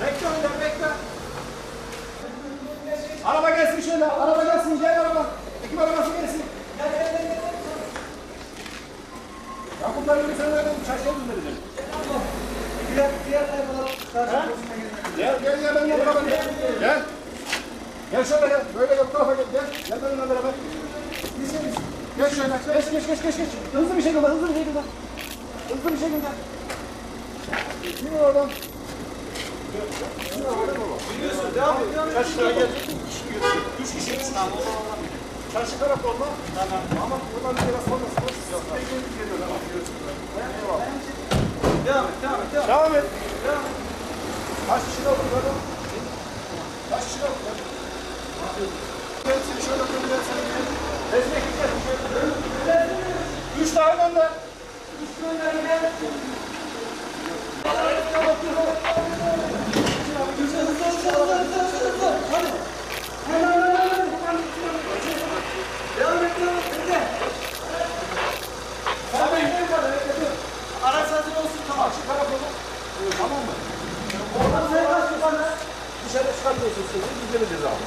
Bekle önden bekle. Araba gelsin şöyle. Araba gelsin. Gel araba. Ekip arabası gelsin. Gel gel gel. gel. Yakuplar öyle sen nereden çarşıya düzmedeceğim. Diğer, diğer tarafa. Gel gel gel ben yanına ben. Gel. Gel şöyle gel. Böyle bu tarafa gel. Gel. Gel benimle beraber. Geç geç geç geç geç geç. Hızlı bir şekilde hızlı bir şekilde. Hızlı bir şekilde. Yürü oradan. Biliyorsun, devam et, devam et. Çarşıya gel. Üç kişiyiz tamam. Çarşı karakolda. Tamam. Ama buradan biraz sonrası var. Teknik geliyor. Tamam. Devam et, devam et, devam et. Devam et. Devam et. Kaç kişi kaldı burada? Kaç kişi kaldı? Gel seni şöyle gel. Ezmek gel. Üç daha gönder. Üç gönder gel. Hızlı, hızlı, hızlı, hızlı, hızlı, hızlı, hızlı. Hadi. Devam et, devam et, bekle. Abi ne kadar? Bekle. Araç hazır olsun, tamam. Şu karakola. Tamam mı? Sayı kaç yukarı? Dışarı çıkartıyorsun sözü. Biz geleceğiz abi.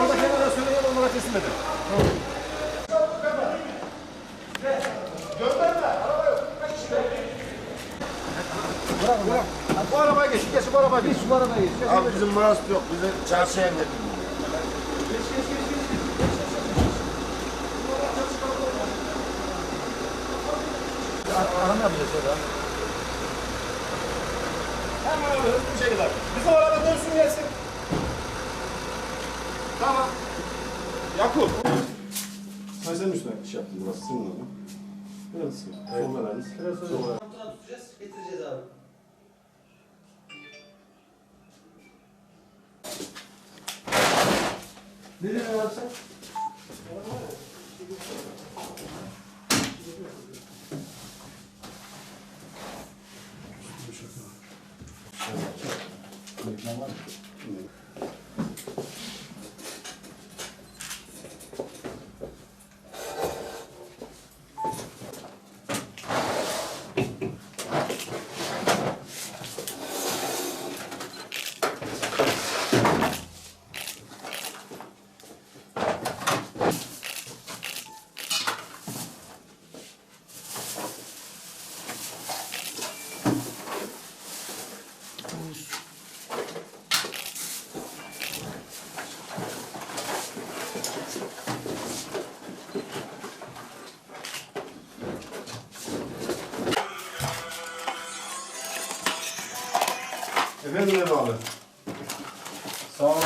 Orada kenara söyleyen onlara teslim kişi var? Bırak bırak. Bu arabaya geç. Geç bu arabaya geç. Şu arabaya geç. geç. Abi bizim burası yok. Bizi çarşıya indirdik. Arama yapacağız ya. Hemen abi hızlı bir şekilde. Bizim araba dönsün gelsin. Tamam. Yakup. Sayın üstüne iş yaptım burası senin adın. Biraz sıkı. Sollarınız. Sollarınız. Kontrol tutacağız, getireceğiz abi. Ne diyorsun abi sen? Efendim abi. Sağ ol.